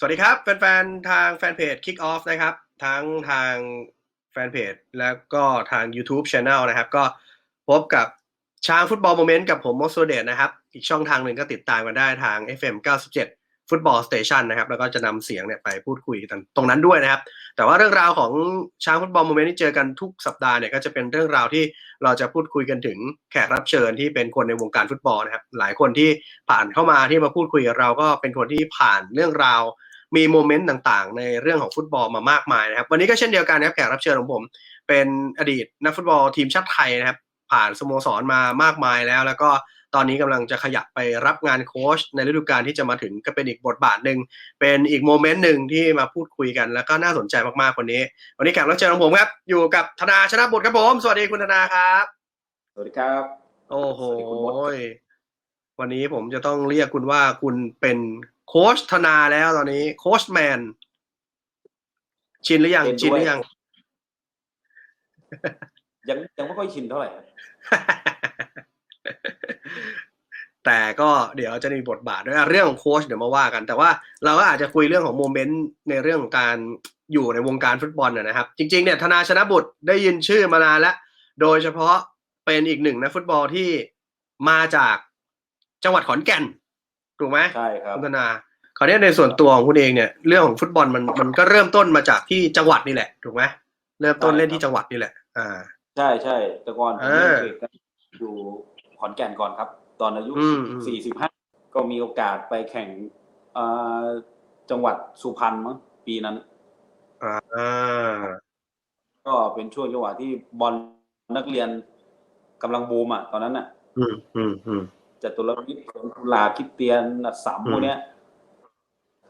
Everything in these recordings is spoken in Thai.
สวัสดีครับ แฟนๆ ทางแฟนเพจ Kick Off นะครับ ทั้งทางแฟนเพจแล้วก็ทาง YouTube Channel นะครับ ก็พบกับช้างฟุตบอลโมเมนต์กับผมโมโซเดตนะครับ อีกช่องทางหนึ่งก็ติดตามกันได้ทาง FM 97 ฟุตบอลสเตชันนะครับ แล้วก็จะนำเสียงเนี่ยไปพูดคุยกันตรงนั้นด้วยนะครับ แต่ว่าเรื่องราวของช้างฟุตบอลโมเมนต์ที่เจอกันทุกสัปดาห์เนี่ยก็จะเป็นเรื่องราวที่เราจะพูดคุยกันถึงแขกรับเชิญที่เป็นคนในวงการฟุตบอลนะครับ หลายคนที่ผ่านเข้ามาที่มาพูดคุยกับเราก็เป็นคนที่ผ่านเรื่องราว มีโมเมนต์ต่างๆ ในเรื่องของฟุตบอลมามากมายนะครับ วันนี้ก็เช่นเดียวกันนะครับแขกรับเชิญของผม เป็นอดีตนักฟุตบอลทีมชาติไทยนะครับ ผ่านสโมสรมามากมายแล้ว แล้วก็ตอนนี้กำลังจะขยับไปรับงานโค้ชในฤดูกาลที่จะมาถึงก็เป็นอีกบทบาทหนึ่งเป็นอีกโมเมนต์หนึ่งที่มาพูดคุยกันแล้วก็น่าสนใจมากๆวันนี้ วันนี้แขกรับเชิญของผมครับอยู่กับธนาชนะบุตรครับผมสวัสดีคุณธนาครับสวัสดีครับ โอ้โหสวัสดีคุณมดครับวันนี้ผมจะต้องเรียกคุณว่าคุณเป็น โค้ชธนาแล้วตอนนี้ โค้ชแมน ชินหรือยังเห็นด้วยชินหรือยัง ยังยังไม่ค่อยชินเท่าไหร่ครับแต่ก็เดี๋ยวจะมีบทบาทด้วยอะเรื่องของโค้ชเดี๋ยวมาว่ากัน แต่ว่าเราก็อาจจะคุยเรื่องของโมเมนต์ในเรื่องของการอยู่ในวงการฟุตบอลนะนะครับ จริงๆเนี่ยธนาชนะบุตรได้ยินชื่อมานานแล้ว โดยเฉพาะเป็นอีกหนึ่งนักฟุตบอลที่มาจากจังหวัดขอนแก่นถูกไหมใช่ครับคุณธนา คราวนี้ในส่วนตัวของคุณเองเนี่ยเรื่องของฟุตบอลมันมันก็เริ่มต้นมาจากที่จังหวัดนี่แหละถูกไหมเริ่มต้นเล่นที่จังหวัดนี่แหละ อ่า ใช่ใช่แต่ก่อนผมเออเล่นเตะอยู่ขอนแก่นก่อนครับ ตอนอายุอืมอืมสี่สิบห้าก็มีโอกาสไปแข่งเอ่อจังหวัดสุพรรณมั้งปีนั้นอ่าก็เป็นช่วงจังหวะที่บอลนักเรียนกำลังบูมอะ ตอนนั้นอะอืมอืมอืมจตุรวิทย์สวนกุหลาบคริดเตียนอัดสามอืมพวกเนี้ย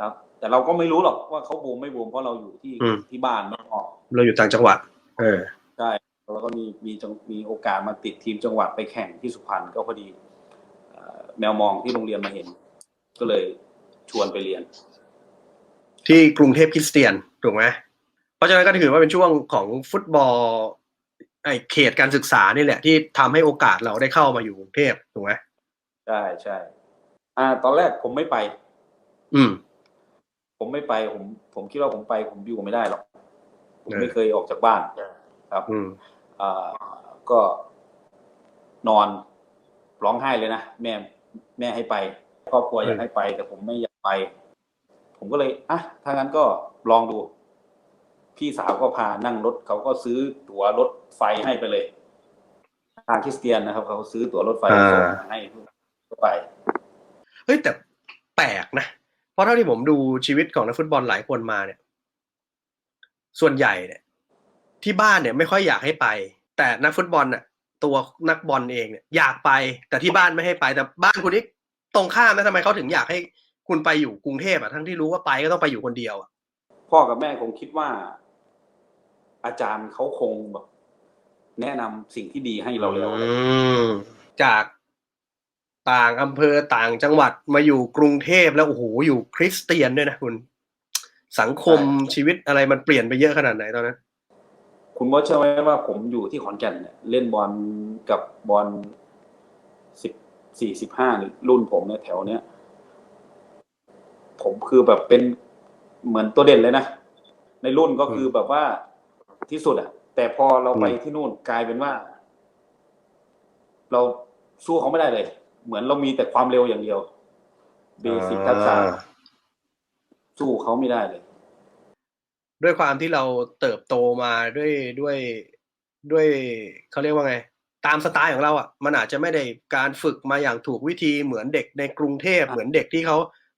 ครับ แต่เราก็ไม่รู้หรอกว่าเขาบูมไม่บูมเพราะเราอยู่ที่อืม ที่บ้านไม่ออกเราอยู่ต่างจังหวัด เออ ใช่แล้วก็มีมีจังมีโอกาสมาติดทีมจังหวัดไปแข่งที่สุพรรณก็พอดีเอ่อแมวมองที่โรงเรียนมาเห็น ก็เลยชวนไปเรียน ที่กรุงเทพคริสเตียน ถูกไหมเพราะฉะนั้นก็ถือว่าเป็นช่วงของฟุตบอลไอเขตการศึกษานี่แหละ ที่ทำให้โอกาสเราได้เข้ามาอยู่กรุงเทพถูกไหมใช่ใช่อ่า ตอนแรกผมไม่ไป อืม ผมไม่ไปผมผมคิดว่าผมไปผมอยู่ไม่ได้หรอกผมเออไม่เคยออกจากบ้านครับอืมอ่าก็นอนร้องไห้เลยนะแม่แม่ให้ไปครอบครัวอยากให้ไป แต่ผมไม่อยากไป ผมก็เลยอะถ้างั้นก็ลองดู พี่สาวก็พานั่งรถเขาก็ซื้อตั๋วรถไฟให้ไปเลยทางคริสเตียนนะครับ เขาซื้อตั๋วรถไฟอ่าส่งมาให้ก็ไปเฮ้ยแต่แปลกนะเพ ราะเท่าที่ผมดูชีวิตของนักฟุตบอลหลายคนมาเนี่ย ส่วนใหญ่เนี่ย ที่บ้านเนี่ยไม่ค่อยอยากให้ไป แต่นักฟุตบอลน่ะ ตัวนักบอลเองเนี่ยอยากไป แต่ที่บ้านไม่ให้ไป แต่บ้านคุณนี่ตรงข้ามนะทำไมเขาถึงอยากให้คุณไปอยู่กรุงเทพอะทั้งที่รู้ว่าไปก็ต้องไปอยู่คนเดียวอะพ่อกับแม่คงคิดว่า อาจารย์เขาคงแบบแนะนำสิ่งที่ดีให้เราแล้วอืมจาก ต่างอำเภอต่างจังหวัดมาอยู่กรุงเทพแล้วโอ้โหอยู่คริสเตียนด้วยนะคุณ สังคมชีวิตอะไรมันเปลี่ยนไปเยอะขนาดไหนตอนนั้น คุณมดเชื่อไหมว่าผมอยู่ที่ขอนแก่นเนี่ยเล่นบอลกับบอลสิบสี่สิบห้ารุ่นผมเนี่ยแถวเนี้ยผมคือแบบเป็นเหมือนตัวเด่นเลยนะ ในรุ่นก็คือแบบว่าที่สุดอะแต่พอเราไปอืมที่นู่นกลายเป็นว่า เราสู้เขาไม่ได้เลย เหมือนเรามีแต่ความเร็วอย่างเดียวเบสิกทักษะอ่าสู้เขาไม่ได้เลย ด้วยความที่เราเติบโตมาด้วยด้วยด้วยเขาเรียกว่าไง ตามสไตล์ของเราอะมันอาจจะไม่ได้การฝึกมาอย่างถูกวิธีเหมือนเด็กในกรุงเทพอะเหมือนเด็กที่เขา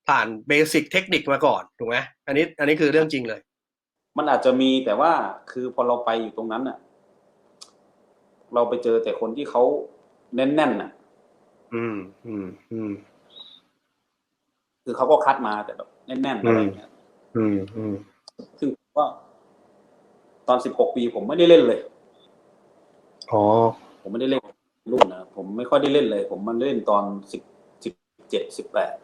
ผ่านเบสิกเทคนิคมาก่อนถูกไหมอันนี้ อันนี้คือเรื่องจริงเลย มันอาจจะมีแต่ว่าคือพอเราไปอยู่ตรงนั้นน่ะ เราไปเจอแต่คนที่เขาแน่นๆน่ะ อืมอืมอืมคือเขาก็คัดมาแต่แบบแน่นๆอะไรอย่างเงี้ย อืมอืมซึ่งผมว่าตอนสิบหกปีผมไม่ได้เล่นเลย อ๋อ ผมไม่ได้เล่นรุ่นนะผมไม่ค่อยได้เล่นเลย ผมมันเล่นตอนสิบสิบเจ็ดสิบแปด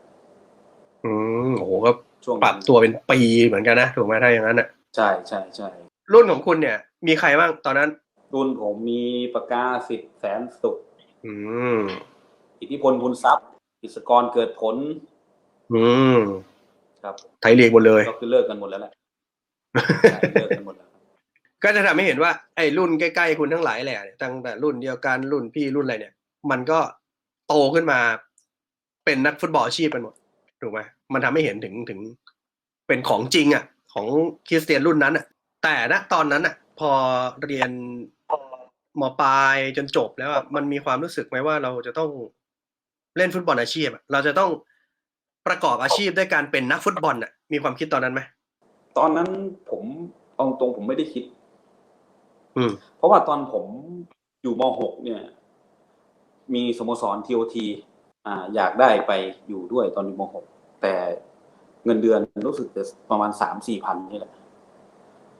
อืมโอ้โหก็ช่วงปรับตัวเป็นปีเหมือนกันนะถูกไหมถ้าอย่างนั้นอะ ใช่ใช่ใช่รุ่นของคุณเนี่ย มีใครบ้างตอนนั้น รุ่นผมมีปากกาสิบแสนสุขอืม อิทธิพลบุญทรัพย์อิสกรเกิดผล อืมคครับไทยลีกหมดเลย ก็คือเลิกกันหมดแล้วแหละใช่เลิกกันหมดแล้วครับก็จะทำให้เห็นว่าไอ้รุ่นใกล้ๆคุณทั้งหลายแหละเนี่ยตั้งแต่รุ่นเดียวกันรุ่นพี่รุ่นอะไรเนี่ย มันก็โตขึ้นมา เป็นนักฟุตบอลอาชีพกันหมดถูกไหมมันทำให้เห็นถึงถึงเป็นของจริงอะ ของคริสเตียนรุ่นนั้นอะ แต่ณตอนนั้นอะ พอเรียนมปลายจนจบแล้วอะมันมีความรู้สึกไหมว่าเราจะต้อง เล่นฟุตบอลอาชีพอะเราจะต้องประกอบอาชีพด้วยการเป็นนักฟุตบอลอะมีความคิดตอนนั้นไหมตอนนั้นผมเอาตรงผมไม่ได้คิด อืม เพราะว่าตอนผมอยู่ม .6 เนี่ย มีสโมสรทีโอทีอ่า อยากได้ไปอยู่ด้วยตอนอยู่ม .6 แต่เงินเดือนรู้สึกจะประมาณสามสี่พันนี่แหละ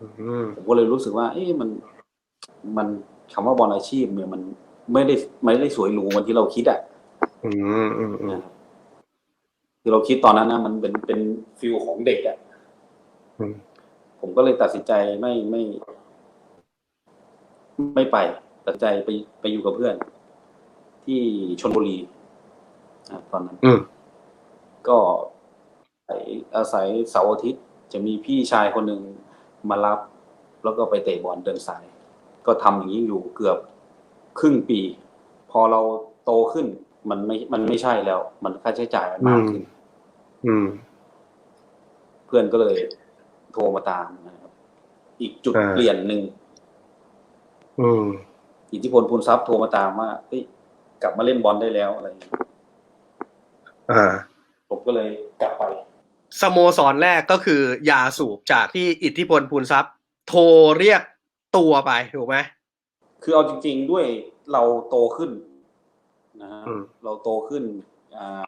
อืมผมก็เลยรู้สึกว่า เอ๊ะมันมันคำว่าบอลอาชีพเนี่ยมันไม่ได้ไม่ได้สวยหรูเหมือนที่เราคิดอะ อืมอืมอืมนะครับคือเราคิดตอนนั้นนะมันเป็นเป็นฟิลของเด็กอะอืมผมก็เลยตัดสินใจไม่ไม่ ไม่ไป ตัดสินใจไปไปอยู่กับเพื่อน ที่ชนบุรีนะครับตอนนั้น อืมก็อาศัยอาศัยเสาร์อาทิตย์ จะมีพี่ชายคนหนึ่งมารับ แล้วก็ไปเตะบอลเดินสาย ก็ทำอย่างนี้อยู่เกือบครึ่งปี พอเราโตขึ้น มันไม่มันไม่ใช่แล้ว มันค่าใช้จ่ายมันมากขึ้นอืมเพื่อนก็เลย โทรมาตามนะครับ อีกจุดอ่าเปลี่ยนหนึ่งอืมอิทธิพลพูนทรัพย์โทรมาตามว่าเฮ้ยกลับมาเล่นบอลได้แล้วอะไรอย่างเงี้ยอ่าผมก็เลยกลับไปสโมสรแรกก็คือ ยาสูบจากที่อิทธิพลพูนทรัพย์ โทรเรียกตัวไปถูกไหมคือเอาจริง ๆ ด้วยเราโตขึ้น นะฮะอืมเราโตขึ้นอ่า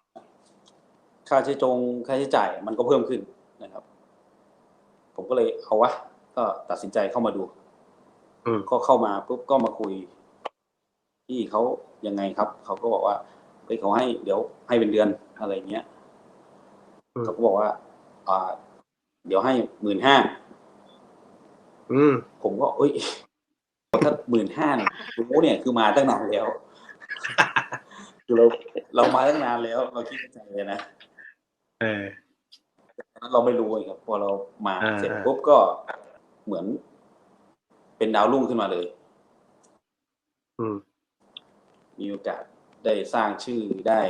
ค่าใช้จงค่าใช้จ่ายมันก็เพิ่มขึ้นนะครับ ผมก็เลยเอาวะก็ตัดสินใจเข้ามาดูอืมก็เข้ามาปุ๊บก็มาคุยพี่เขายังไงครับเขาก็บอกว่าเฮ้ยเขาให้เดี๋ยวให้เป็นเดือนอะไรเงี้ยอืมเขาก็บอกว่า อ่า เดี๋ยวให้หมื่นห้าอืมผมก็เอ้ยถ้าหมื่นห้าเนี่ยรู้เนี่ยคือมาตั้งนานแล้วคือ เราเรามาตั้งนานแล้ว เราคิดในใจเลยนะเออตอนนั้นเราไม่รู้เลยครับ พอเรามาอ่าเสร็จปุ๊บก็เหมือน เป็นดาวรุ่งขึ้นมาเลย อืมมีโอกาสได้สร้างชื่อได้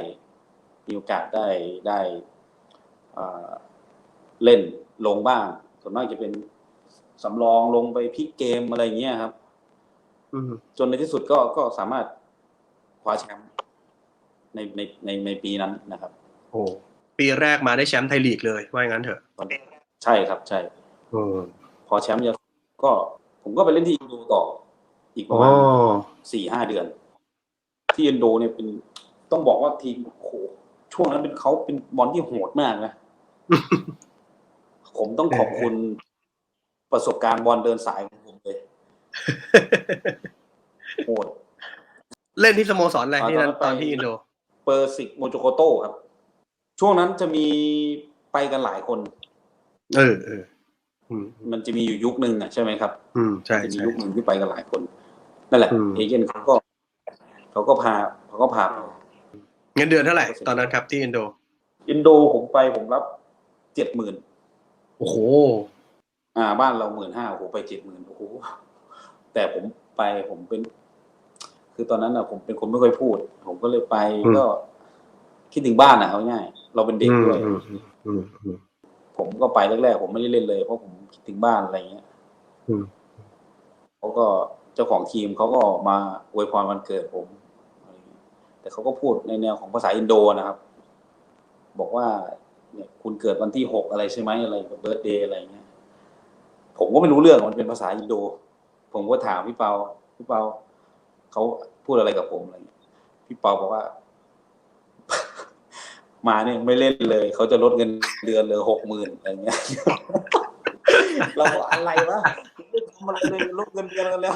มีโอกาสได้ได้อ่าเล่นลงบ้างส่วนมากจะเป็นสำรองลงไปพลิกเกมอะไรอย่างเงี้ยครับอืมจนในที่สุดก็ก็สามารถคว้าแชมป์ ในในในในปีนั้นนะครับ โอ้ปีแรกมาได้แชมป์ไทยลีกเลยว่าอย่างนั้นเถอะตอนนี้ใช่ครับใช่อืมพอแชมป์ยาก็ผมก็ไปเล่นที่อินโดต่อ อีกประอ๋อมาณสี่ห้าเดือน ที่อินโดเนี่ยเป็นต้องบอกว่าทีมโอ้โหช่วงนั้นเป็นเขาเป็นบอลที่โหดมากนะผมต้องขอบคุณประสบการณ์บอลเดินสายของผมเลยโหดเล่นที่สโมสรอะไรอ่าที่นั่นตตออนนนั้นไปที่อินโด เปอร์สิกโมโจโกโตครับ ช่วงนั้นจะมีไปกันหลายคน เออเอออืมมันจะมีอยู่ยุคหนึ่งอะใช่ไหมครับ อืมใช่จะมีใช่ยุคหนึ่งที่ไปกันหลายคน นั่นแหละอืมเอเจนต์เขาก็เขาก็พาเขาก็พาไปเงินเดือนเท่าไหร่ตอนนั้นครับที่อินโด อินโดผมไปผมรับเจ็ดหมื่นโอ้โห อ่า บ้านเราหมื่นห้าโอ้โหไปเจ็ดหมื่นโอ้โหแต่ผมไปผมเป็น คือตอนนั้นอะผมเป็นคนไม่ค่อยพูด ผมก็เลยไปอืมก็ คิดถึงบ้านอะเอาง่ายเราเป็นเด็กอืมด้วยอืมอืมอืมอืมผมก็ไปแรกๆผมไม่ได้เล่นเลยเพราะผมคิดถึงบ้านอะไรเงี้ยอืมเขาก็เจ้าของทีมเขาก็มาอวยพรวันเกิดผมอะไรเงี้ยแต่เขาก็พูดในแนวของภาษาอินโดนะครับ บอกว่า เนี่ยคุณเกิดวันที่หกอะไรใช่ไหมอะไรเบิร์ดเดย์อะไรเงี้ยผมก็ไม่รู้เรื่องมันเป็นภาษาอินโด ผมก็ถามพี่เปาพี่เปา เขาพูดอะไรกับผมอะไรเงี้ยพี่เปาบอกว่า มาเนี่ยไม่เล่นเลย เขาจะลดเงินเดือนเหลือหกหมื่นอะไรเงี้ยเราบอกอะไรวะไม่ทำอะไรเลยลดเงินเดือนกันแล้ว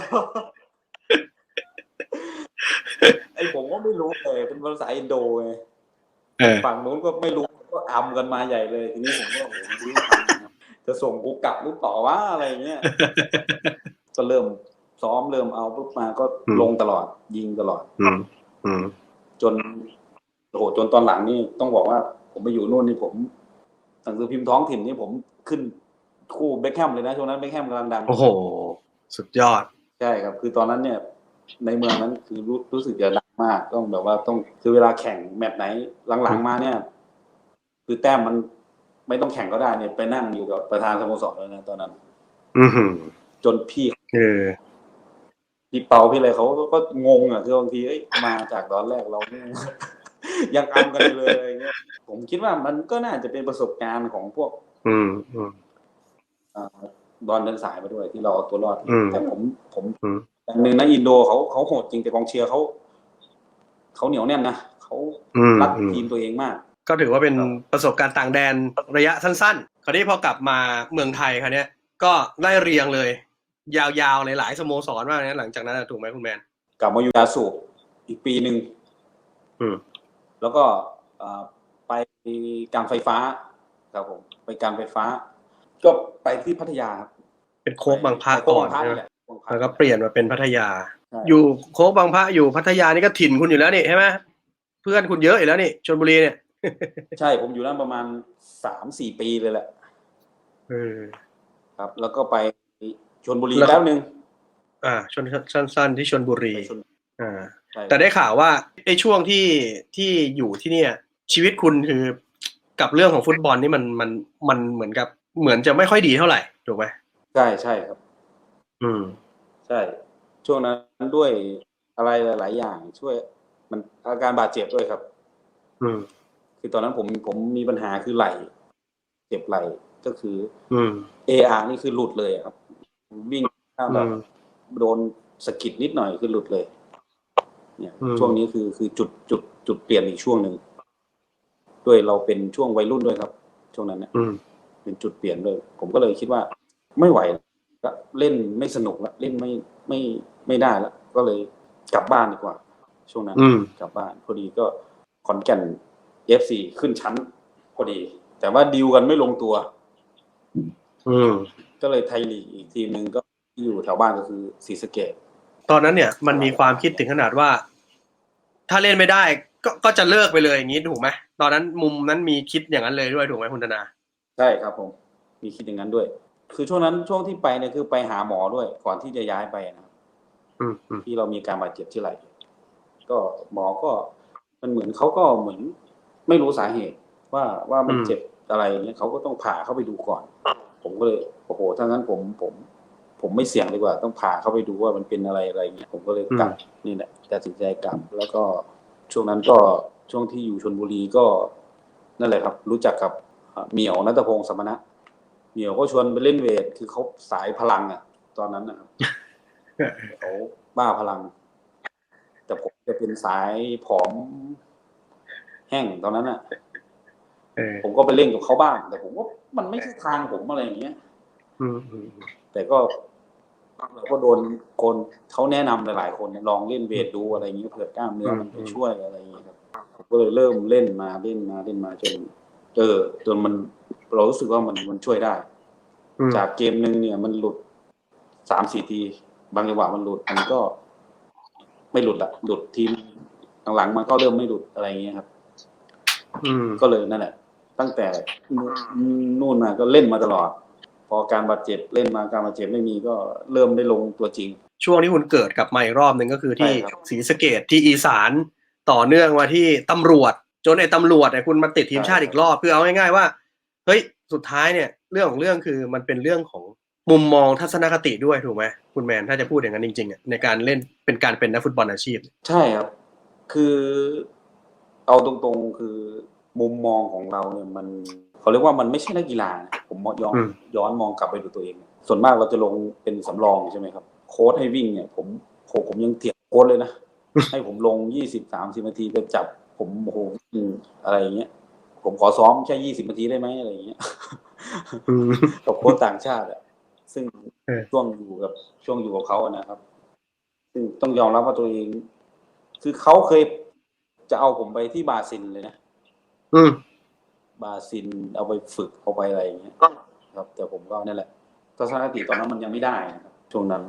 ไอ้ผมก็ไม่รู้เลยเป็นภาษาอินโดไงเออฝั่งนู้นก็ไม่รู้ก็อำกันมาใหญ่เลยทีนี้ผมก็โอ้โหไม่รู้จะทำยังไงจะส่งกูกลับหรือเปล่าวะอะไรเงี้ยก็เริ่ม ซ้อมเริ่มเอาปุ๊บมาก็อืมลงตลอด ยิงตลอด อืมอืมจนโอ้โหจนตอนหลังนี่ต้องบอกว่า ผมไปอยู่นู่นนี่ผมหนังสือพิมพ์ท้องถิ่นนี่ผมขึ้นคู่เบคแฮมเลยนะช่วงนั้นเบคแฮมกำลังดังโอ้โห สุดยอดใช่ครับ คือตอนนั้นเนี่ย ในเมืองนั้นคือรู้รู้สึกจะดังมากต้องแบบว่าต้องคือเวลาแข่งแมตช์ไหนหลังๆมาเนี่ย คือแต้มมันไม่ต้องแข่งก็ได้เนี่ยไปนั่งอยู่กับประธานสโมสรเลยนะตอนนั้น อือหือจนพี่เออ พี่เปาพี่อะไรเขาก็ก็งงอะคือบางทีเอ้ยมาจากตอนแรกเราเนี่ยยังอำกันอยู่เลยอะไรเงี้ยผมคิดว่ามันก็น่าจะเป็นประสบการณ์ของพวก อืมอืมอ่าบอลเดินสายมาด้วยที่เราเอาตัวรอดอืมแต่ผมผมอืมอย่างหนึ่งนะอินโดเขาเขาโหดจริงแต่กองเชียร์เขาเขาเหนียวแน่นนะเขาอืมรักอืมทีมตัวเองมาก ก็ถือว่าเป็นครับประสบการณ์ต่างแดนระยะสั้นๆ คราวนี้พอกลับมาเมืองไทยคราวเนี้ยก็ไล่เรียงเลย ยาวๆเลยหลายสโมสรมากนะหลังจากนั้นนะถูกไหมคุณแมนกลับมาอยู่ยาสูบอีกปีหนึ่งอืมแล้วก็อ่าไปการไฟฟ้าครับผมไปการไฟฟ้า ก็ไปที่พัทยาครับเป็นโค้กบางพระโค้ก่กอนบางพระใช่ไหมนี่แหละโค้กบางพระแล้วก็เปลี่ยนมาเป็นพัทยาใช่อยู่โค้กบางพระอยู่พัทยานี่ก็ถิ่นคุณอยู่แล้วนี่ใช่ไหมเพื่อนคุณเยอะอยู่แล้วนี่ชลบุรีเนี่ย ใช่ผมอยู่นั่นประมาณสามสี่ปีเลยแหละเออครับ แล้วก็ไป ชนบุรีแล้วแป๊บนึงอ่าชนสั้นๆที่ชลบุรีไปชลอ่า ใช่แต่ได้ข่าวว่าไอ้ช่วงที่ที่อยู่ที่เนี่ย ชีวิตคุณคือกับเรื่องของฟุตบอลนี่มันมันมันเหมือนกับ เหมือนจะไม่ค่อยดีเท่าไหร่ถูกไหมใช่ใช่ครับ อืม ใช่ ช่วงนั้นด้วยอะไรหลาย ๆ อย่าง ช่วยมันอาการบาดเจ็บด้วยครับ อืม คือตอนนั้นผมผมมีปัญหาคือไหล่เจ็บไหล่ก็คือ อืม AR นี่คือหลุดเลยอะครับ วิ่งข้ามอืแบบมโดนสะกิดนิดหน่อยคือหลุดเลย เนี่ยอืมช่วงนี้คือคือจุดจุดจุดเปลี่ยนอีกช่วงหนึ่งด้วยเราเป็นช่วงวัยรุ่นด้วยครับ ช่วงนั้นเนี่ยอืมเป็นจุดเปลี่ยนด้วยผมก็เลยคิดว่า ไม่ไหวก็เล่นไม่สนุกละเล่นไม่ไม่ไม่ได้ละก็เลยกลับบ้านดีกว่า ช่วงนั้นอืมกลับบ้านพอดีก็ขอนแก่นเอฟซีขึ้นชั้น พอดี แต่ว่าดีลกันไม่ลงตัว อืมก็เลยไทยลีกอีกทีมหนึ่งก็ที่อยู่แถวบ้านก็คือศรีสะเกดตอนนั้นเนี่ยมันมีความคิดถึงขนาดว่า ถ้าเล่นไม่ได้ก็ก็จะเลิกไปเลยอย่างนี้ถูกไหมตอนนั้นมุมนั้นมีคิดอย่างนั้นเลยด้วยถูกไหมคุณธนาใช่ครับผมมีคิดอย่างนั้นด้วย คือช่วงนั้นช่วงที่ไปเนี่ยคือไปหาหมอด้วย ก่อนที่จะย้ายไปนะครับอืมอืมที่เรามีการบาดเจ็บที่ไหล่ก็หมอก็มันเหมือนเขาก็เหมือน ไม่รู้สาเหตุว่าว่ามันเจ็บอะไรอย่างเงี้ยเขาก็ต้องผ่าเข้าไปดูก่อน ผมก็เลยโอ้โหถ้างั้นผมผมผมไม่เสี่ยงดีกว่าต้องผ่าเข้าไปดูว่ามันเป็นอะไรอะไรเงี้ยผมก็เลยกลับนี่แหละตัดสินใจกลับ แล้วก็ช่วงนั้นก็ช่วงที่อยู่ชนบุรีก็นั่นแหละครับ รู้จักกับอ่าเหมียวนัทพงศ์สมณะเหมียวก็ชวนไปเล่นเวทคือเขาสายพลังอะ ตอนนั้นนะครับเขาบ้าพลัง แต่ผมจะเป็นสายผอม แห้งตอนนั้นอะเออ ผมก็ไปเล่นกับเขาบ้าง แต่ผมว่ามันไม่ใช่ทางผมอะไรอย่างเงี้ยอืมอืมแต่ก็เราก็โดนคนเขาแนะนำหลายๆคนลองเล่นเวทดูอะไรอย่างเงี้ยเผื่อกล้ามเนื้อมันไปช่วยอะไรอย่างเงี้ยครับผมก็เลยเริ่มเล่นมาเล่นมาเล่นมาจนเออจนมันเรารู้สึกว่ามันมันช่วยได้อืมจากเกมหนึ่งเนี่ยมันหลุดสามสี่ที บางจังหวะมันหลุดมันก็ ไม่หลุดละหลุดทีมหลังๆมันก็เริ่มไม่หลุดอะไรอย่างเงี้ยครับ อืมก็เลยนั่นแหละ ตั้งแต่นู่นมาก็เล่นมาตลอด พอการบาดเจ็บเล่นมาการบาดเจ็บไม่มีก็เริ่มได้ลงตัวจริง ช่วงที่คุณเกิดกลับมาอีกรอบหนึ่งก็คือที่ใช่ครับศรีสะเกดที่อีสานต่อเนื่องมาที่ตำรวจ จนไอ้ตำรวจเนี่ยคุณมาติดทีมชาติอีกรอบเพื่อเอาง่ายๆว่าเฮ้ยสุดท้ายเนี่ยเรื่องของเรื่องคือมันเป็นเรื่องของมุมมองทัศนคติด้วยถูกไหมคุณแมนถ้าจะพูดอย่างนั้นจริงๆอะในการเล่นเป็นการเป็นนักฟุตบอลอาชีพ ใช่ครับ คือเอาตรงๆคือ มุมมองของเราเนี่ยมันเขาเรียกว่ามันไม่ใช่นักกีฬานะผมย้อนอืมย้อนมองกลับไปดูตัวเอง ส่วนมากเราจะลงเป็นสำรองใช่ไหมครับ โค้ดให้วิ่งเนี่ย ผมโหผมยังเถียงโค้ดเลยนะให้ผมลงยี่สิบสามสิบนาทีไปจับ ผมโอ้โหอืมอะไรอย่างเงี้ยผมขอซ้อมแค่ยี่สิบนาทีได้ไหมอะไรอย่างเงี้ยอืมกับโค้ชต่างชาติอะซึ่งเออช่วงอยู่กับช่วงอยู่กับเขาอะนะครับ ซึ่งต้องยอมรับว่าตัวเอง คือเขาเคยจะเอาผมไปที่บราซิลเลยนะ อืมบราซิลเอาไปฝึกเอาไปอะไรอย่างเงี้ยครับ แต่ผมก็นั่นแหละทัศนคติตอนนั้นมันยังไม่ได้นะครับช่วงนั้น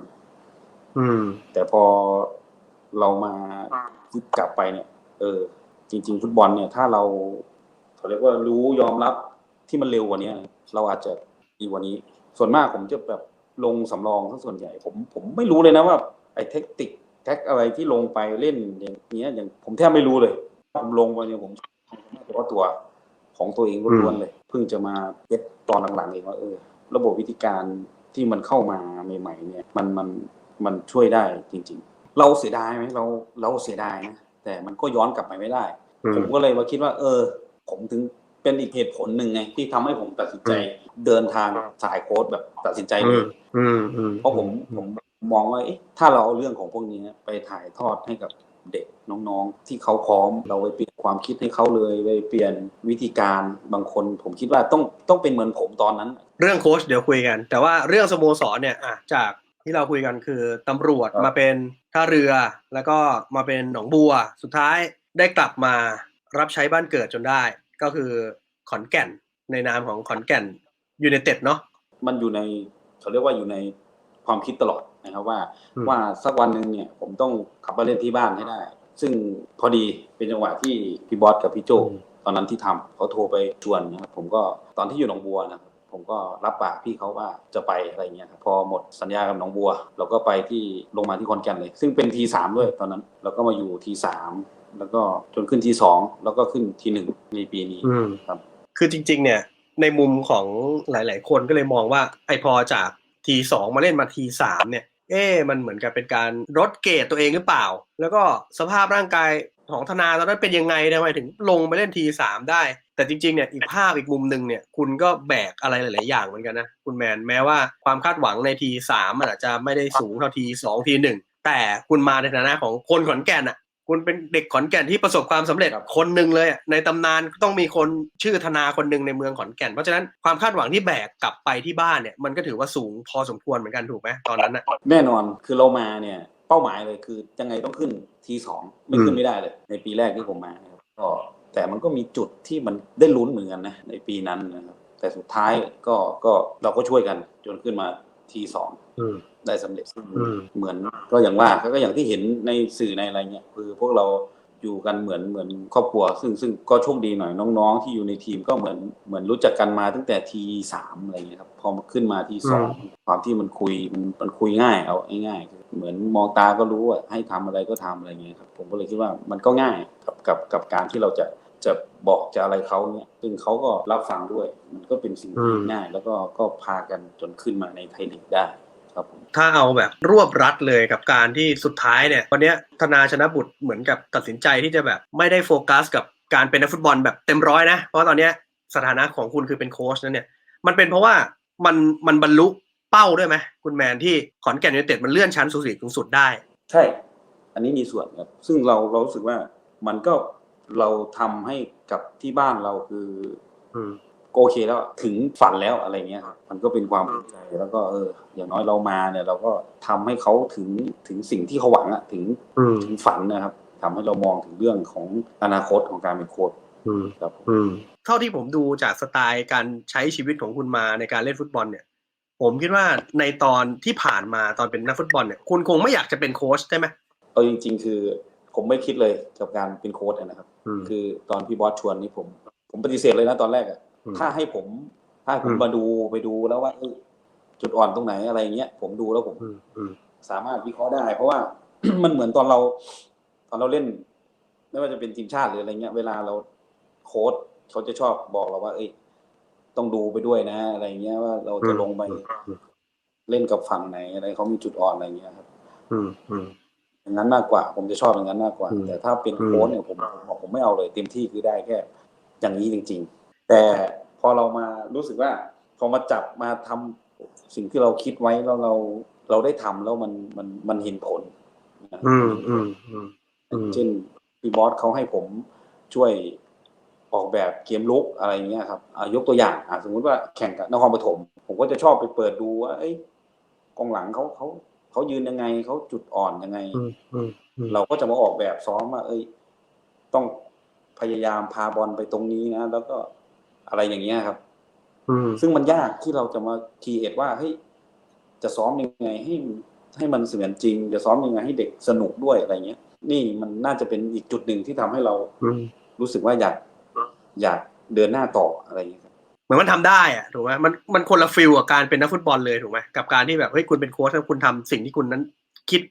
อืม แต่พอเรามาคิดกลับไปเนี่ย เออ จริง ๆ ฟุตบอลเนี่ย ถ้าเราเขาเรียกว่ารู้ยอมรับที่มันเร็วกว่านี้เราอาจจะดีกว่านี้ ส่วนมากผมจะแบบลงสำรองซะส่วนใหญ่ ผมผมไม่รู้เลยนะว่าไอ้เทคนิคแท็กอะไรที่ลงไปเล่นอย่างเงี้ยอย่างผมแทบไม่รู้เลย ผมลงไปเนี่ยผม เฉพาะตัวของตัวเองล้วนๆเลย เพิ่งจะมาเก็ตตอนหลังๆเองว่าเออ ระบบวิธีการที่มันเข้ามาใหม่ๆเนี่ย มันมันมันช่วยได้จริง ๆ เราเสียดายไหมเราเราเสียดายนะแต่มันก็ย้อนกลับไปไม่ได้อืมผมก็เลยมาคิดว่า เออ ผมถึงเป็นอีกเหตุผลหนึ่งไงที่ทำให้ผมตัดสินใจเดินทางสายโค้ดแบบตัดสินใจเลอืยมอืมอืมเพราะผมผมมองว่าเอ๊ะถ้าเราเอาเรื่องของพวกนี้ไปถ่ายทอดให้กับ เด็กน้องๆ ที่เขาพร้อมเราไปเปลี่ยนความคิดให้เขาเลยไปเปลี่ยนวิธีการบางคน ผมคิดว่าต้องต้องเป็นเหมือนผมตอนนั้น เรื่องโค้ชเดี๋ยวคุยกัน แต่ว่าเรื่องสโมสรเนี่ยอะจากที่เราคุยกันคือตำรวจครับมาเป็นท่าเรือ แล้วก็มาเป็นหนองบัว สุดท้ายได้กลับมารับใช้บ้านเกิดจนได้ ก็คือขอนแก่นในนามของขอนแก่นยูเนเต็ดเนาะมันอยู่ในเขาเรียกว่าอยู่ในความคิดตลอด นะครับว่าอืมว่าสักวันหนึ่งเนี่ยผมต้องขับมาเล่นที่บ้านให้ได้ ซึ่งพอดีเป็นจังหวะที่พี่บอสกับพี่โจตอนนั้นที่ทำเขาโทรไปชวนนะครับผมก็ตอนที่อยู่หนองบัวนะครับผมก็รับปากพี่เขาว่าจะไปอะไรเงี้ยครับพอหมดสัญญากับหนองบัว เราก็ไปที่ลงมาที่คอนแก่นเลย ซึ่งเป็นทีสามด้วยตอนนั้นแล้วก็มาอยู่ทีสามแล้วก็จนขึ้นทีสองแล้วก็ขึ้นทีหนึ่งในปีนี้อืมครับ คือจริง ๆ เนี่ยในมุมของหลาย ๆ คนก็เลยมองว่าไอพอจากทีสองมาเล่นมาทีสามเนี่ย เอ๊มันเหมือนกับเป็นการลดเกรดตัวเองหรือเปล่า แล้วก็สภาพร่างกายของธนาตอนนั้นเป็นยังไงทำไมถึงลงไปเล่นทีสามได้ แต่จริงๆเนี่ยอีกภาพอีกมุมหนึ่งเนี่ยคุณก็แบกอะไรหลาย ๆ อย่างเหมือนกันนะ คุณแมนแม้ว่าความคาดหวังในทีสามมันอาจจะไม่ได้สูงเท่าทีสองทีหนึ่งแต่คุณมาในฐานะของคนขอนแก่นอะ คุณเป็นเด็กขอนแก่นที่ประสบความสำเร็จครับคนหนึ่งเลยอะในตำนานต้องมีคนชื่อธนาคนหนึ่งในเมืองขอนแก่น เพราะฉะนั้นความคาดหวังที่แบกกลับไปที่บ้านเนี่ยมันก็ถือว่าสูงพอสมควรเหมือนกันถูกไหมตอนนั้นอะแน่นอนคือเรามาเนี่ยเป้าหมายเลยคือยังไงต้องขึ้นทีสองไม่ขึ้อืนมไม่ได้เลย ในปีแรกที่ผมมานะครับก็แต่มันก็มีจุดที่มันได้ลุ้นเหมือนกันนะในปีนั้นนะครับแต่สุดท้ายก็ก็เราก็ช่วยกันจนขึ้นมาทีสองอืม ได้สำเร็จซึ่งอืมเหมือนก็อย่างว่าก็อย่างที่เห็นในสื่อในอะไรเงี้ยคือพวกเราอยู่กันเหมือนเหมือนครอบครัว ซึ่งซึ่งก็โชคดีหน่อยน้องๆ ที่อยู่ในทีมก็เหมือนเหมือนรู้จักกันมาตั้งแต่ทีสามอะไรเงี้ยครับพอขึ้นมาทีสองความที่มันคุยมันมันคุยง่ายเอาง่ายๆคือเหมือนมองตาก็รู้ว่าให้ทำอะไรก็ทำอะไรเงี้ยครับผมก็เลยคิดว่ามันก็ง่ายกับกับกับการที่เราจะจะบอกจะอะไรเขาเนี่ยซึ่งเขาก็รับฟังด้วย มันก็เป็นสิ่งที่อืมง่าย แล้วก็ก็พากันจนขึ้นมาในไทยลีกได้ ครับผมถ้าเอาแบบรวบรัดเลยกับการที่สุดท้ายเนี่ยวันเนี้ยธนาชนะบุตรเหมือนกับตัดสินใจที่จะแบบไม่ได้โฟกัสกับการเป็นนักฟุตบอลแบบเต็มร้อยนะ เพราะตอนเนี้ยสถานะของคุณคือเป็นโค้ชนั่นเนี่ย มันเป็นเพราะว่ามันมันบรรลุเป้าด้วยไหมคุณแมนที่ขอนแก่นยูไนเต็ดมันเลื่อนชั้นสู่สีสูงสุดได้ ใช่ อันนี้มีส่วนครับ ซึ่งเราเรารู้สึกว่ามันก็เราทำให้กับที่บ้านเราคืออืม โอเคแล้วถึงฝันแล้วอะไรเงี้ยครับมันก็เป็นความภูมิใจแล้วก็เออ อย่างน้อยเรามาเนี่ย เราก็ทำให้เขาถึงถึงสิ่งที่เขาหวังอะถึงอืมถึงฝันนะครับทำให้เรามองถึงเรื่องของอนาคตของการเป็นโค้ชอืมครับผมอืมเท่าที่ผมดูจากสไตล์การใช้ชีวิตของคุณมาในการเล่นฟุตบอลเนี่ย ผมคิดว่าในตอนที่ผ่านมาตอนเป็นนักฟุตบอลเนี่ยคุณคงไม่อยากจะเป็นโค้ชใช่ไหมเอาจริง ๆ คือผมไม่คิดเลยกับการเป็นโค้ชนะครับอืมคือตอนพี่บอสชวนนี่ผม ผมปฏิเสธเลยนะตอนแรกอะอืม ถ้าให้ผม ถ้าผมอืมมาดูไปดูแล้วว่าเอ้ยจุดอ่อนตรงไหนอะไรเงี้ยผมดูแล้วผมอืมอืมสามารถวิเคราะห์ได้ เพราะว่ามันเหมือนตอนเรา ตอนเราเล่น ไม่ว่าจะเป็นทีมชาติหรืออะไรเงี้ย เวลาเราโค้ชเขาจะชอบบอกเราว่า เอ้ยต้องดูไปด้วยนะ อะไรเงี้ยว่าเราจะลงไปเล่นกับฝั่งไหนอะไรเขามีจุดอ่อนอะไรเงี้ยครับ อืมอืมอย่างนั้นมากกว่า ผมจะชอบอย่างนั้นมากกว่าอืมแต่ถ้าเป็นอืมโค้ชเนี่ยผมผมบอกผมไม่เอาเลย เต็มที่คือได้แค่ อย่างนี้จริง ๆ แต่พอเรามารู้สึกว่าพอมาจับมาทำสิ่งที่เราคิดไว้แล้วเราเราได้ทำแล้วมันมันมันเห็นผลนะอืมอืมอืมอืมเช่นพี่บอสเขาให้ผมช่วยออกแบบเกมลุกอะไรเงี้ยครับอ่ายกตัวอย่างอ่าสมมุติว่าแข่งกับนครปฐมผมก็จะชอบไปเปิดดูว่าเอ้ยกองหลังเขาเขาเขายืนยังไงเขาจุดอ่อนยังไงอืมอืมอืมเราก็จะมาออกแบบซ้อมว่าเอ้ย ต้องพยายามพาบอลไปตรงนี้นะแล้วก็ อะไรอย่างเงี้ยครับอืมซึ่งมันยากที่เราจะมาคีเอทว่าเฮ้ยจะซ้อมยังไงให้ให้มันเสมือนจริง จะซ้อมยังไงให้เด็กสนุกด้วยอะไรเงี้ย นี่มันน่าจะเป็นอีกจุดหนึ่งที่ทำให้เราอืมรู้สึกว่าอยากอยากเดินหน้าต่ออะไรอย่างเงี้ยครับมือนมันทำได้อะถูกไหมมันมันคนละฟิลกับการเป็นนักฟุตบอลเลยถูกไหมกับการที่แบบเฮ้ยคุณเป็นโค้ชแล้วคุณทำสิ่งที่คุณนั้นคิด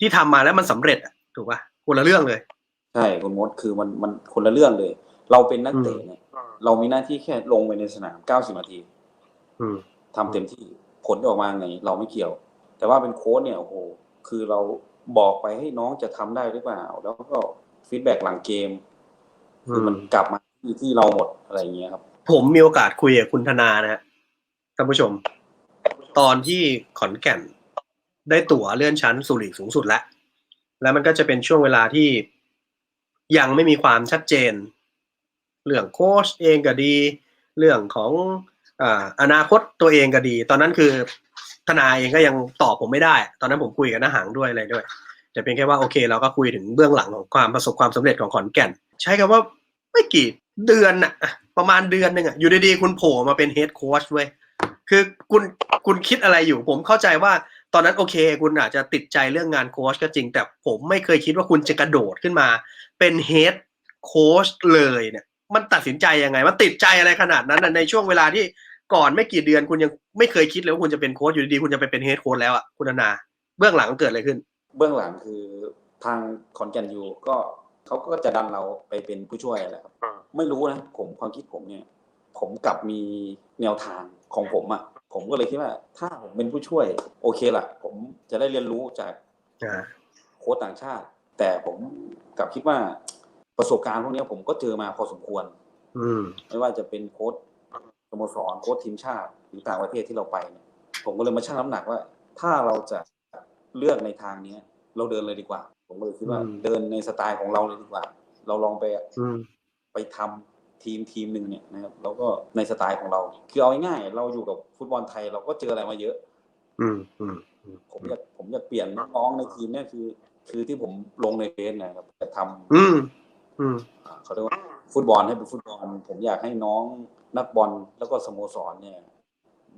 ที่ทำมาแล้วมันสำเร็จอะถูกป่ะคนละเรื่องเลย ใช่คุณมดคือมันมันคนละเรื่องเลย เราเป็นนักเตะเนี่ย เรามีหน้าที่แค่ลงไปในสนาม90นาทีอืมทำเต็มที่ผลจะออกมาไงเราไม่เกี่ยว แต่ว่าเป็นโค้ชเนี่ยโอ้โหคือเราบอกไปให้น้องจะทำได้หรือเปล่า แล้วก็ฟีดแบ็กหลังเกมคือมันกลับมาที่ที่เราหมดอะไรอย่างเงี้ยครับ ผมมีโอกาสคุยกับคุณธนานะฮะท่านผู้ชม ตอนที่ขอนแก่นได้ตั๋วเลื่อนชั้นสู่ลีกสูงสุดแล้ว แล้วมันก็จะเป็นช่วงเวลาที่ยังไม่มีความชัดเจน เรื่องโค้ชเองก็ดี เรื่องของอ่าอนาคตตัวเองก็ดี ตอนนั้นคือธนาเองก็ยังตอบผมไม่ได้ ตอนนั้นผมคุยกับน้าหางด้วยอะไรด้วย แต่เพียงแค่ว่าโอเค เราก็คุยถึงเบื้องหลังของความประสบความสำเร็จของขอนแก่น ใช้คำว่าไม่กี่เดือนอะประมาณเดือนหนึ่งอะอยู่ดีๆคุณโผล่มาเป็นเฮดโค้ชเว้ยคือคุณคุณคิดอะไรอยู่ ผมเข้าใจว่าตอนนั้นโอเค คุณอาจจะติดใจเรื่องงานโค้ชก็จริง แต่ผมไม่เคยคิดว่าคุณจะกระโดดขึ้นมา เป็นเฮดโค้ชเลยเนี่ย มันตัดสินใจยังไง มันติดใจอะไรขนาดนั้นน่ะในช่วงเวลาที่ก่อนไม่กี่เดือนคุณยังไม่เคยคิดเลยว่าคุณจะเป็นโค้ชอยู่ดีๆคุณจะไปเป็นเฮดโค้ชแล้วอะคุณธนาเบื้องหลังเกิดอะไรขึ้น เบื้องหลังคือทางขอนแก่นยูก็เขาก็จะดันเราไปเป็นผู้ช่วยแหละครับไม่รู้นะผมความคิดผมเนี่ย ผมกลับมีแนวทางของผมอะ่ะผมก็เลยคิดว่า ถ้าผมเป็นผู้ช่วย โอเคละผมจะได้เรียนรู้จากอ่าโค้ชต่างชาติ แต่ผมกลับคิดว่า ประสบการณ์พวกเนี้ยผมก็เจอมาพอสมควร อืมไม่ว่าจะเป็นโค้ชสโมสรโค้ชทีมชาติหรือต่างประเทศที่เราไปเนี่ยผมก็เลยมาชั่งน้ำหนักว่า ถ้าเราจะเลือกในทางเนี้ย เราเดินเลยดีกว่า ผมก็เลยคิดว่าอืมเดินในสไตล์ของเราเลยดีกว่า เราลองไปอืมไปทำทีมทีมหนึ่งเนี่ยนะครับแล้วก็ในสไตล์ของเรา คือเอาง่ายๆเราอยู่กับฟุตบอลไทยเราก็เจออะไรมาเยอะ อืมอืมผมอยากผมอยากเปลี่ยนน้องๆในทีมเนี่ยคือ คือที่ผมลงในเฟซนะครับจะทำอืมอืมอ่า เขาเรียกว่าฟุตบอลให้เป็นฟุตบอล ผมอยากให้น้องนักบอลแล้วก็สโมสรเนี่ย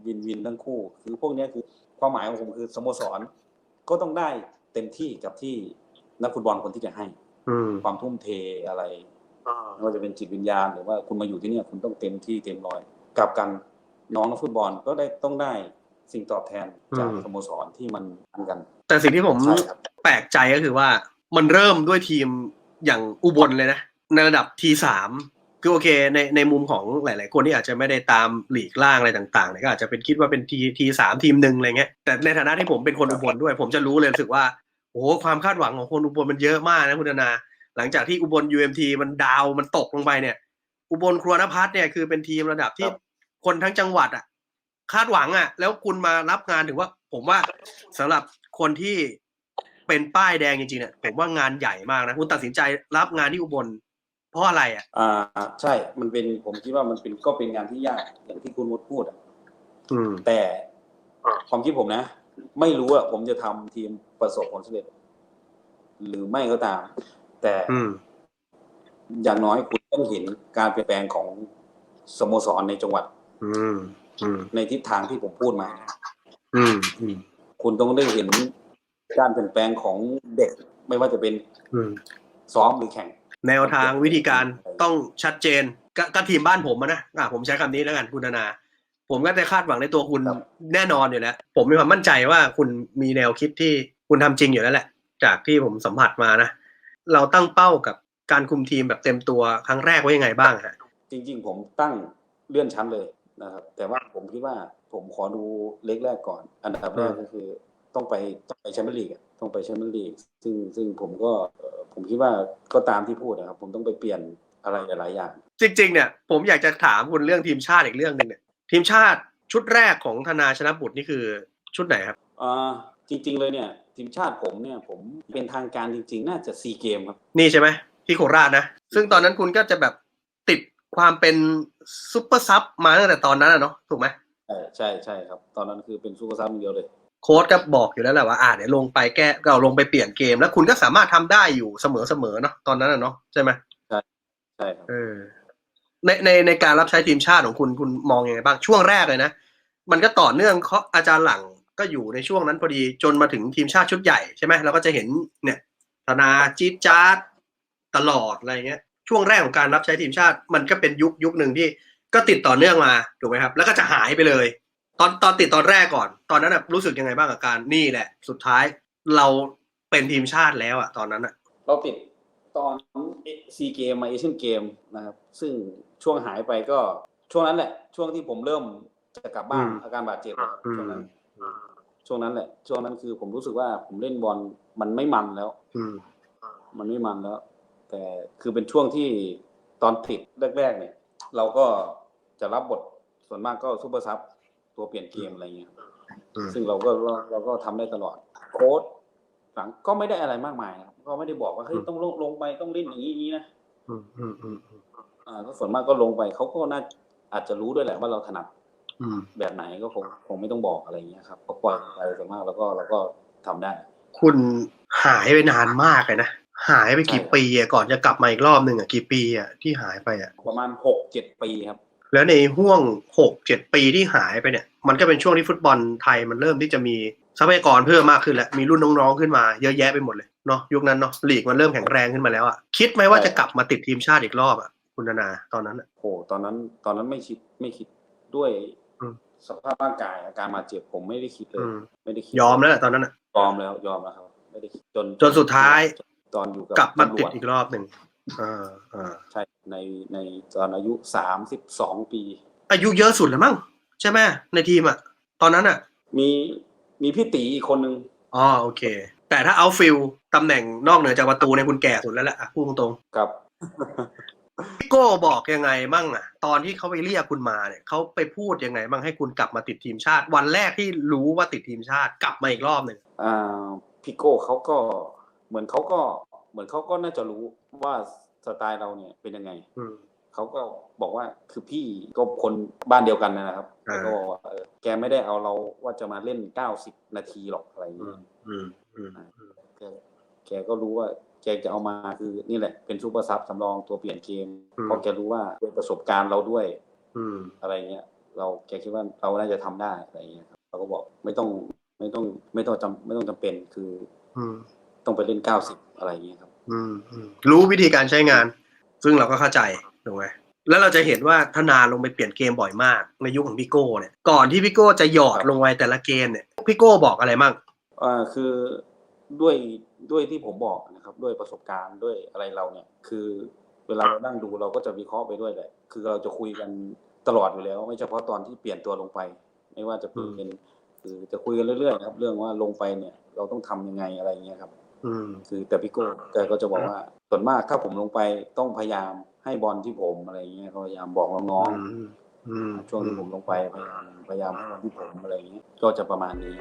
วินวินทั้งคู่ คือพวกเนี้ยคือความหมายของผมคือสโมสร ก็ต้องได้เต็มที่กับที่นักฟุตบอลคนที่จะให้อืมความทุ่มเทอะไรไม่ว่าจะเป็นจิตวิญญาณหรือว่าคุณมาอยู่ที่เนี่ยคุณต้องเต็มที่เต็มร้อยกลับกันน้องนักฟุตบอลก็ได้ต้องได้สิ่งตอบแทนจากสโมสรที่มันอันกัน แต่สิ่งที่ผมใช่ครับแปลกใจก็คือว่ามันเริ่มด้วยทีม อย่างอุบลเลยนะ ในระดับทีสามคือโอเคในในมุมของหลาย ๆ คนที่อาจจะไม่ได้ตามหลีกล่างอะไรต่างๆเนี่ยก็อาจจะเป็นคิดว่าเป็นทีทีสามทีมหนึ่งอะไรเงี้ยแต่ในฐานะที่ผมเป็นคนอุบลด้วย ผมจะรู้เลยรู้สึกว่าโอ้โหความคาดหวังของคนอุบลมันเยอะมากนะคุณธนา หลังจากที่อุบล UMT มันดาวมันตกลงไปเนี่ย อุบลครัวนภัสเนี่ยคือเป็นทีมระดับที่ครับคนทั้งจังหวัดอะคาดหวังอะ แล้วคุณมารับงานถือว่า ผมว่าสำหรับคนที่ เป็นป้ายแดงจริงๆเนี่ยผมว่างานใหญ่มากนะคุณตัดสินใจรับงานที่อุบลเพราะอะไรอะ อ่าใช่ มันเป็นผมคิดว่ามันเป็นก็เป็นงานที่ยากอย่างที่คุณมดพูดอะอืม แต่ความคิดผมนะ ไม่รู้อะผมจะทำทีมประสบผลสำเร็จ หรือไม่ก็ตาม แต่อืม อย่างน้อยคุณต้องเห็นการเปลี่ยนแปลงของสโมสรในจังหวัดอืม อืม ในทิศทางที่ผมพูดมา อืม อืม คุณต้องได้เห็น การเปลี่ยนแปลงของเด็กไม่ว่าจะเป็นอืมซ้อมหรือแข่ง แนวทางวิธีการต้องชัดเจนกก็ทีมบ้านผมอะนะอะผมใช้คำนี้แล้วกันคุณธนา ผมก็จะคาดหวังในตัวคุณครับแน่นอนอยู่แล้วผมมีความมั่นใจว่าคุณมีแนวคิดที่คุณทำจริงอยู่แล้วแหละ จากที่ผมสัมผัสมานะเราตั้งเป้ากับการคุมทีมแบบเต็มตัวครั้งแรกไว้ยังไงบ้างฮะจริง ๆ ผมตั้งเลื่อนชั้นเลยนะครับแต่ว่าผมคิดว่าผมขอดูเล็กแรกก่อน อันดับแรกก็คือ ต้องไปต้องไปแชมเปี้ยนลีกอะต้องไปแชมเปี้ยนลีกซึ่งซึ่งผมก็เอ่อผมคิดว่าก็ตามที่พูดนะครับ ผมต้องไปเปลี่ยนอะไรหลายๆอย่าง จริง ๆ เนี่ย ผมอยากจะถามคุณเรื่องทีมชาติอีกเรื่องหนึ่งเนี่ยทีมชาติชุดแรกของธนาชนะบุตรนี่คือชุดไหนครับอ่าจริง ๆ เลยเนี่ย ทีมชาติผมเนี่ย ผมเป็นทางการจริง ๆ น่าจะซีเกมครับ นี่ใช่ไหมที่โคราชนะ ซึ่งตอนนั้นคุณก็จะแบบติดความเป็นซุปเปอร์ซับมาตั้งแต่ตอนนั้นอะเนาะถูกไหมใช่ใช่ใช่ครับ ตอนนั้นคือเป็นซูเปอร์ซับอย่างเดียวเลย โค้ชก็บอกอยู่แล้วแหละว่าอ่าเดี๋ยวลงไปแก้ก็เอาลงไปเปลี่ยนเกม แล้วคุณก็สามารถทำได้อยู่เสมอเสมอๆเนาะตอนนั้นอะเนาะใช่ไหมใช่ครับเออในในในการรับใช้ทีมชาติของคุณคุณมองยังไงบ้างช่วงแรกเลยนะ มันก็ต่อเนื่องเขาอาจารย์หลังก็อยู่ในช่วงนั้นพอดีจนมาถึงทีมชาติชุดใหญ่ใช่ไหมเราก็จะเห็นเนี่ยธนาจี๊ดจ๊าดตลอดอะไรเงี้ย ช่วงแรกของการรับใช้ทีมชาติ มันก็เป็นยุคยุคหนึ่งที่ก็ติดต่อเนื่องมาถูกไหมครับ แล้วก็จะหายไปเลย ตอนตอนติดตอนแรกก่อน ตอนนั้นน่ะรู้สึกยังไงบ้างกับการนี่แหละ สุดท้ายเราเป็นทีมชาติแล้วอะตอนนั้นอะเราติดตอนซีเกมมาเอเชียนเกมนะครับซึ่งช่วงหายไปก็ช่วงนั้นแหละ ช่วงที่ผมเริ่มจะกลับบ้านอาการบาดเจ็บนะครับช่วงนั้นช่วงนั้นแหละ ช่วงนั้นคือผมรู้สึกว่าผมเล่นบอลมันไม่มันแล้วอืมมันไม่มันแล้ว แต่คือเป็นช่วงที่ตอนติดแรกๆเนี่ย เราก็จะรับบทส่วนมากก็ซูเปอร์ซับ ตัวเปลี่ยนเกมอะไรเงี้ยอืมซึ่งเราก็เราเราก็ทำได้ตลอด โค้ดหลังก็ไม่ได้อะไรมากมายนะครับก็ไม่ได้บอกว่าเฮ้ยต้องลงลงไปต้องเล่นอย่างนี้อย่างนี้นะอืมอืมอืมอ่าก็ส่วนมากก็ลงไปเขาก็น่าอาจจะรู้ด้วยแหละว่าเราถนัดอืมแบบไหนก็คงคงไม่ต้องบอกอะไรเงี้ยครับก็ปล่อยไปส่วนมากแล้วก็เราก็ทำได้ คุณหายไปนานมากเลยนะหายไปกี่ใช่ปีอะก่อนจะกลับมาอีกรอบหนึ่งอะกี่ปีอะที่หายไปอะประมาณหกเจ็ดปีครับ แล้วในห่วงหกเจ็ดปีที่หายไปเนี่ย มันก็เป็นช่วงที่ฟุตบอลไทยมันเริ่มที่จะมีทรัพยากรเพิ่มมากขึ้นแล้วมีรุ่นน้องๆขึ้นมาเยอะแยะไปหมดเลยเนาะยุคนั้นเนาะลีกมันเริ่มแข็งแรงขึ้นมาแล้วอะคิดไหมว่าใช่จะกลับมาติดทีมชาติอีกรอบอะคุณนานาตอนนั้นอะโหตอนนั้นตอนนั้นไม่คิดไม่คิดด้วยอืมสภาพร่างกายอาการมาเจ็บผมไม่ได้คิดเลยอืมไม่ได้คิดยอมแล้วแหละตอนนั้นอะยอมแล้วยอมแล้วครับ ไม่ได้คิดจนจนสุดท้าย ตอนอยู่กับกลับมาตำรติดวจอีกรอบหนึ่งอ่าอ่าใช่ ในในตอนอายุสามสิบสองปี อายุเยอะสุดแล้วมั้งใช่ไหมในทีมอะตอนนั้นอะมีมีพี่ตีอีกคนนึงอ๋อโอเค แต่ถ้าเอาฟิลตำแหน่งนอกเหนือจากประตูในยคุณแก่สุดแล้วแหละอะพูดตรงกับๆพี่โก้บอกยังไงบ้างอะตอนที่เขาไปเรียกคุณมาเนี่ยเขาไปพูดยังไงบ้างให้คุณกลับมาติดทีมชาติ วันแรกที่รู้ว่าติดทีมชาติกลับมาอีกรอบหนึ่งอ่าพี่โก้เขาก็เหมือนเขาก็ เหมือนเขาก็น่าจะรู้ว่า สไตล์เราเนี่ยเป็นยังไงอืมเขาก็บอกว่าคือพี่ก็คนบ้านเดียวกันนะครับอ่าเขาก็บอกว่าเออแกไม่ได้เอาเราว่าจะมาเล่นเก้าสิบนาทีหรอกอะไรอย่างอืเงี้มยอืมอืมแกแกก็รู้ว่าแกจะเอามาคือนี่แหละเป็นซูเปอร์ซับสำรองตัวเปลี่ยนเกมเพราะแกรู้ว่าด้วยประสบการณ์เราด้วยอืมอะไรเงี้ย เราแกคิดว่าเราน่าจะทำได้อะไรเงี้ยครับเราก็บอกไม่ต้องไม่ต้องไม่ต้องจำไม่ต้องจำเป็นคืออืมต้องไปเล่นเก้าสิบอะไรเงี้ยครับ อืมรู้วิธีการใช้งาน ซึ่งเราก็เข้าใจถูกไหมแล้วเราจะเห็นว่าธนาลงไปเปลี่ยนเกมบ่อยมาก ในยุคของพี่โก้เนี่ย ก่อนที่พี่โก้จะหยอดลงไปแต่ละเกมเนี่ยพี่โก้บอกอะไรมั่งอ่าคือด้วยด้วยที่ผมบอกนะครับ ด้วยประสบการณ์ด้วยอะไรเราเนี่ย คือเวลาเรานั่งดูเราก็จะวิเคราะห์ไปด้วยแหละคือเราจะคุยกันตลอดอยู่แล้ว ไม่เฉพาะตอนที่เปลี่ยนตัวลงไป ไม่ว่าจะเป็นคือจะคุยกันเรื่อยๆนะครับ เรื่องว่าลงไปเนี่ย เราต้องทำยังไงอะไรเงี้ยครับ อืม คือแต่พี่โก้แกก็จะบอกว่าส่วนมากถ้าผมลงไปต้องพยายามให้บอลที่ผมอะไรเงี้ยก็พยายามบอกน้องอืมอืมๆช่วงที่ผมลงไปพยายามพยายามให้บอลที่ผมอะไรเงี้ยก็จะประมาณนี้